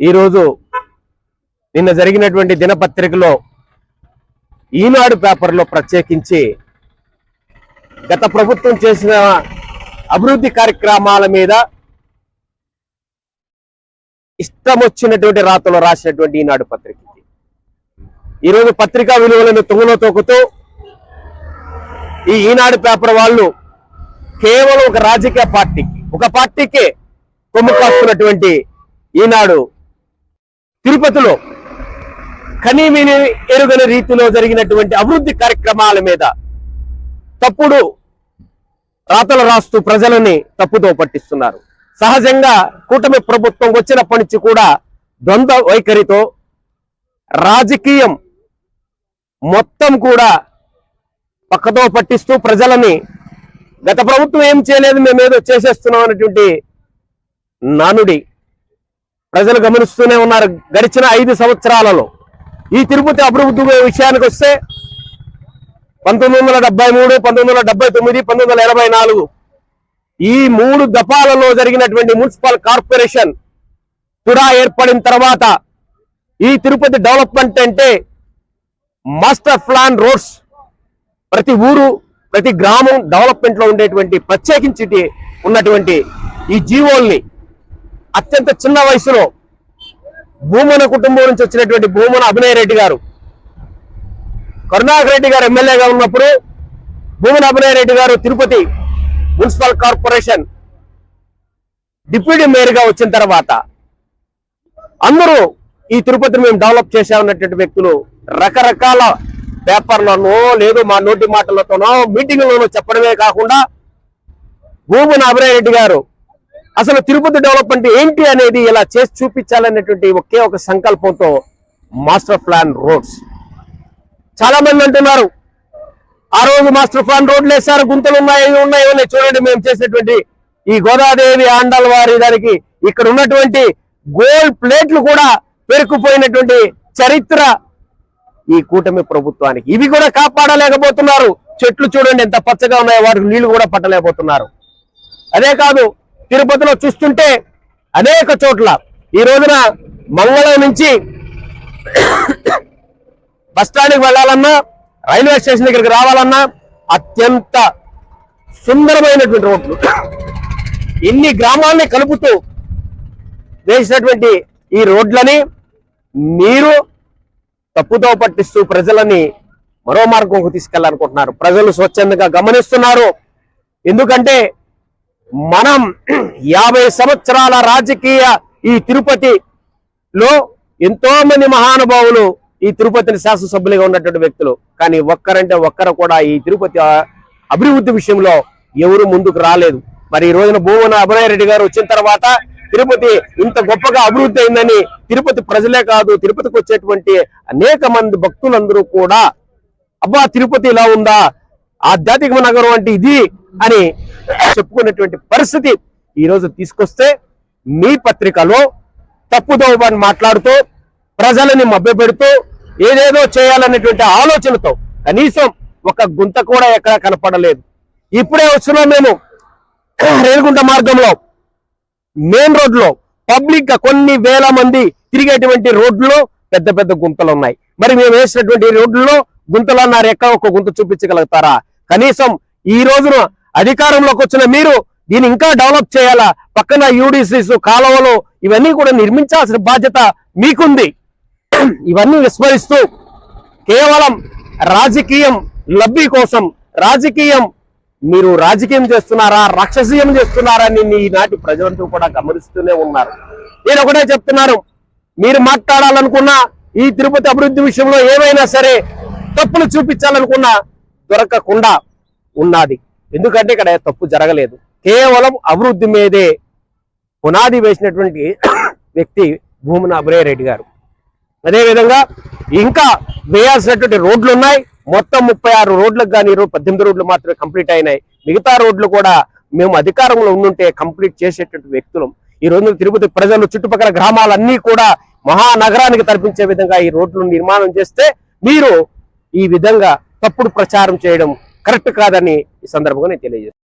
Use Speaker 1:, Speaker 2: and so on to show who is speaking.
Speaker 1: ఈరోజు నిన్న జరిగినటువంటి దినపత్రికలో ఈనాడు పేపర్లో ప్రత్యేకించి గత ప్రభుత్వం చేసిన అభివృద్ధి కార్యక్రమాల మీద ఇష్టం వచ్చినటువంటి రాతలో రాసినటువంటి ఈనాడు పత్రిక ఈరోజు పత్రికా విలువలను తుంగలో తోకుతూ ఈ ఈనాడు పేపర్ వాళ్ళు కేవలం ఒక రాజకీయ పార్టీకి ఒక పార్టీకే కొమ్ము కాస్తున్నటువంటి ఈనాడు తిరుపతిలో కనీమిని ఎరుగని రీతిలో జరిగినటువంటి అభివృద్ధి కార్యక్రమాల మీద తప్పుడు రాతలు రాస్తూ ప్రజలని తప్పుతో పట్టిస్తున్నారు. సహజంగా కూటమి ప్రభుత్వం వచ్చినప్పటి నుంచి కూడా ద్వంద్వ వైఖరితో రాజకీయం మొత్తం కూడా పక్కతో పట్టిస్తూ ప్రజలని గత ప్రభుత్వం ఏం చేయలేదు మేమేదో చేసేస్తున్నాం అనేటువంటి నానుడి ప్రజలు గమనిస్తూనే ఉన్నారు గడిచిన ఐదు సంవత్సరాలలో. ఈ తిరుపతి అభివృద్ధి విషయానికి వస్తే పంతొమ్మిది వందల డెబ్బై మూడు పంతొమ్మిది వందల డెబ్బై తొమ్మిది పంతొమ్మిది వందల ఎనభై నాలుగు ఈ మూడు దఫాలలో జరిగినటువంటి మున్సిపల్ కార్పొరేషన్ తుడా ఏర్పడిన తర్వాత ఈ తిరుపతి డెవలప్మెంట్ అంటే మాస్టర్ ప్లాన్ రోడ్స్ ప్రతి ఊరు ప్రతి గ్రామం డెవలప్మెంట్లో ఉండేటువంటి ప్రత్యేకించి ఉన్నటువంటి ఈ జీవోల్ని అత్యంత చిన్న వయసులో భూమన కుటుంబం నుంచి వచ్చినటువంటి భూమన అభినయ రెడ్డి గారు. కరుణాకర్ రెడ్డి గారు ఎమ్మెల్యేగా ఉన్నప్పుడు భూమన అభినయ రెడ్డి గారు తిరుపతి మున్సిపల్ కార్పొరేషన్ డిప్యూటీ మేయర్గా వచ్చిన తర్వాత అందరూ ఈ తిరుపతిని మేము డెవలప్ చేసామన్నటువంటి వ్యక్తులు రకరకాల పేపర్లోనో లేదు మా నోటి మాటలతోనో మీటింగ్లోనో చెప్పడమే కాకుండా భూమన అభినయ రెడ్డి గారు అసలు తిరుపతి డెవలప్మెంట్ ఏంటి అనేది ఇలా చేసి చూపించాలనేటువంటి ఒకే ఒక సంకల్పంతో మాస్టర్ ప్లాన్ రోడ్స్. చాలా మంది అంటున్నారు ఆ రోజు మాస్టర్ ప్లాన్ రోడ్లు వేశారు గుంతలు ఉన్నాయి ఉన్నాయో చూడండి మేము చేసినటువంటి ఈ గోదాదేవి ఆండల్ వారి దానికి ఇక్కడ ఉన్నటువంటి గోల్డ్ ప్లేట్లు కూడా పెరుకుపోయినటువంటి చరిత్ర ఈ కూటమి ప్రభుత్వానికి. ఇవి కూడా కాపాడలేకపోతున్నారు. చెట్లు చూడండి ఎంత పచ్చగా ఉన్నాయో వాటికి నీళ్ళు కూడా పట్టలేకపోతున్నారు. అదే కాదు తిరుపతిలో చూస్తుంటే అనేక చోట్ల ఈ రోజున మంగళం నుంచి బస్ స్టాండ్కి వెళ్ళాలన్నా రైల్వే స్టేషన్ దగ్గరికి రావాలన్నా అత్యంత సుందరమైనటువంటి రోడ్లు. ఇన్ని గ్రామాల్ని కలుపుతూ వేసినటువంటి ఈ రోడ్లని మీరు తప్పుతో పట్టిస్తూ ప్రజలని మరో మార్గంకు తీసుకెళ్ళాలనుకుంటున్నారు. ప్రజలు స్వచ్ఛందంగా గమనిస్తున్నారు. ఎందుకంటే మనం యాభై సంవత్సరాల రాజకీయ ఈ తిరుపతిలో ఎంతో మంది మహానుభావులు ఈ తిరుపతిని శాసనసభ్యులుగా ఉన్నటువంటి వ్యక్తులు. కానీ ఒక్కరంటే ఒక్కరు కూడా ఈ తిరుపతి అభివృద్ధి విషయంలో ఎవరు ముందుకు రాలేదు. మరి ఈ రోజున భూమన అభినయ రెడ్డి గారు వచ్చిన తర్వాత తిరుపతి ఇంత గొప్పగా అభివృద్ధి అయిందని తిరుపతి ప్రజలే కాదు తిరుపతికి వచ్చేటువంటి అనేక మంది భక్తులందరూ కూడా అబ్బా తిరుపతి ఇలా ఉందా? ఆధ్యాత్మిక నగరం అంటే ఇది అని చెప్పుకున్నటువంటి పరిస్థితి ఈ రోజు తీసుకొస్తే మీ పత్రికలో తప్పుదోవని మాట్లాడుతూ ప్రజలని మభ్యపెడుతూ ఏదేదో చేయాలనేటువంటి ఆలోచనతో కనీసం ఒక గుంత కూడా ఎక్కడ కనపడలేదు. ఇప్పుడే వచ్చినాం మేము రేణుగుంట మార్గంలో మెయిన్ రోడ్లో. పబ్లిక్గా కొన్ని వేల మంది తిరిగేటువంటి రోడ్లు పెద్ద పెద్ద గుంతలు ఉన్నాయి. మరి మేము వేసినటువంటి రోడ్లలో గుంతలు అన్నారు ఎక్కడ ఒక గుంత చూపించగలుగుతారా? కనీసం ఈ రోజున అధికారంలోకి వచ్చిన మీరు దీన్ని ఇంకా డెవలప్ చేయాలా? పక్కన యూడిసిస్ కాలువలు ఇవన్నీ కూడా నిర్మించాల్సిన బాధ్యత మీకుంది. ఇవన్నీ విస్మరిస్తూ కేవలం రాజకీయం లబ్ధి కోసం రాజకీయం మీరు రాజకీయం చేస్తున్నారా రాక్షసీయం చేస్తున్నారా అని ఈనాటి ప్రజలంతా కూడా గమనిస్తూనే ఉన్నారు. నేను ఒకటే చెప్తున్నాను మీరు మాట్లాడాలనుకున్నా ఈ తిరుపతి అభివృద్ధి విషయంలో ఏమైనా సరే తప్పులు చూపించాలనుకున్నా దొరకకుండా ఉన్నది. ఎందుకంటే ఇక్కడ తప్పు జరగలేదు. కేవలం అభివృద్ధి మీదే పునాది వేసినటువంటి వ్యక్తి భూమన అభినయ రెడ్డి గారు. అదేవిధంగా ఇంకా వేయాల్సినటువంటి రోడ్లు ఉన్నాయి. మొత్తం ముప్పై ఆరు రోడ్లకు కానీ పద్దెనిమిది రోడ్లు మాత్రమే కంప్లీట్ అయినాయి. మిగతా రోడ్లు కూడా మేము అధికారంలో ఉండుంటే కంప్లీట్ చేసేటువంటి వ్యక్తులం. ఈ రోజు తిరుపతి ప్రజలు చుట్టుపక్కల గ్రామాలన్నీ కూడా మహానగరానికి తరపించే విధంగా ఈ రోడ్లు నిర్మాణం చేస్తే మీరు ఈ విధంగా తప్పుడు ప్రచారం చేయడం కరెక్ట్ కాదని ఈ సందర్భంగా నేను తెలియజేస్తాను